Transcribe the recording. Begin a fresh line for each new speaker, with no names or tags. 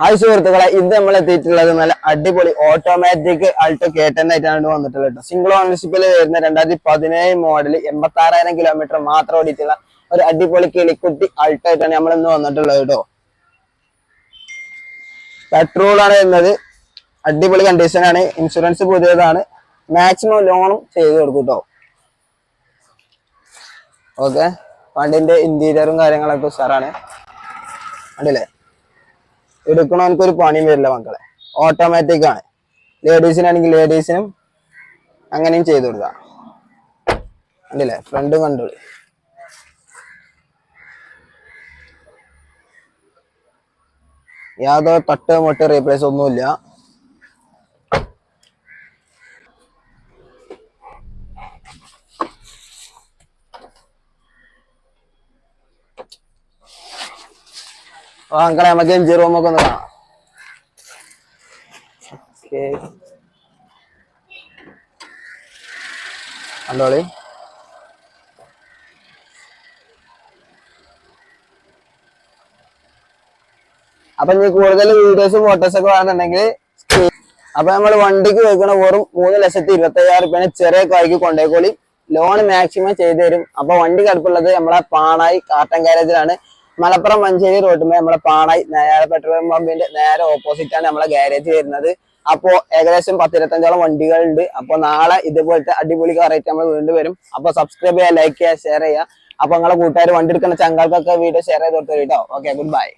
Hi സുഹൃത്തുക്കളെ ഇത് നമ്മൾ എത്തിയിട്ടുള്ളത് നല്ല അടിപൊളി ഓട്ടോമാറ്റിക് ആൾട്ടോ കേട്ടൻ ആയിട്ടാണ് വന്നിട്ടുള്ളത് കേട്ടോ സിംഗിൾ ഓണർഷിപ്പിൽ വരുന്ന രണ്ടായിരത്തി പതിനേഴ് മോഡൽ എൺപത്തി ആറായിരം കിലോമീറ്റർ മാത്രം ഓടിയിട്ടുള്ള ഒരു അടിപൊളി കിളിക്കുട്ടി ആൾട്ടോ ആയിട്ടാണ് നമ്മൾ ഇന്ന് വന്നിട്ടുള്ളത് കേട്ടോ പെട്രോൾ ആണ് വരുന്നത്. അടിപൊളി കണ്ടീഷൻ ആണ്. ഇൻഷുറൻസ് പുതിയതാണ്. മാക്സിമം ലോണും ചെയ്ത് കൊടുക്കും കേട്ടോ ഓക്കെ വണ്ടിന്റെ ഇന്റീരിയറും കാര്യങ്ങളൊക്കെ ഉഷാറാണ്. കണ്ടില്ലേ? എടുക്കണവർക്ക് ഒരു പണിയും വരില്ല മക്കളെ. ഓട്ടോമാറ്റിക് ആണ്. ലേഡീസിനാണെങ്കിൽ ലേഡീസിനും അങ്ങനെയും ചെയ്തു കൊടുക്കാം കണ്ടില്ലേ? ഫ്രണ്ടും കണ്ടോളി യാതൊരു തട്ട് മുട്ട് റീപ്ലേസ് ഒന്നുമില്ല. മക്കളെ നമുക്ക് എം ജി റൂമൊക്കെ ഒന്ന് കാണാം. കണ്ടോളി അപ്പൊ ഇനി കൂടുതൽ വീഡിയോസ് ഫോട്ടോസ് ഒക്കെ വേണമെന്നുണ്ടെങ്കിൽ അപ്പൊ നമ്മൾ വണ്ടിക്ക് വെക്കണ വെറും മൂന്ന് ലക്ഷത്തി ഇരുപത്തി അയ്യായിരം റുപ്യാണ് ചെറിയ കായ്ക്ക് കൊണ്ടേക്കോളി. ലോൺ മാക്സിമം ചെയ്തു തരും. അപ്പൊ വണ്ടി കടുപ്പുള്ളത് നമ്മളെ പാണായി കാട്ടൻ ഗാരേജിലാണ് മലപ്പുറം മഞ്ചേരി റോഡിൽ നമ്മളെ പാണായി നേരെ പെട്രോൾ പമ്പിന്റെ നേരെ ഓപ്പോസിറ്റ് ആണ് നമ്മളെ ഗാരേജ് വരുന്നത്. അപ്പോ ഏകദേശം പത്തിരുപത്തഞ്ചോളം വണ്ടികളുണ്ട്. അപ്പൊ നാളെ ഇതുപോലത്തെ അടിപൊളി കാറായിട്ട് നമ്മൾ വീണ്ടും വരും. അപ്പൊ സബ്സ്ക്രൈബ് ചെയ്യുക ലൈക്ക് ചെയ്യുക ഷെയർ ചെയ്യുക. അപ്പൊ നിങ്ങളെ കൂട്ടുകാർ വണ്ടി എടുക്കുന്ന ചങ്ങൾക്കൊക്കെ വീഡിയോ ഷെയർ ചെയ്ത് കൊടുത്തു കേട്ടോ ഓക്കെ ഗുഡ് ബൈ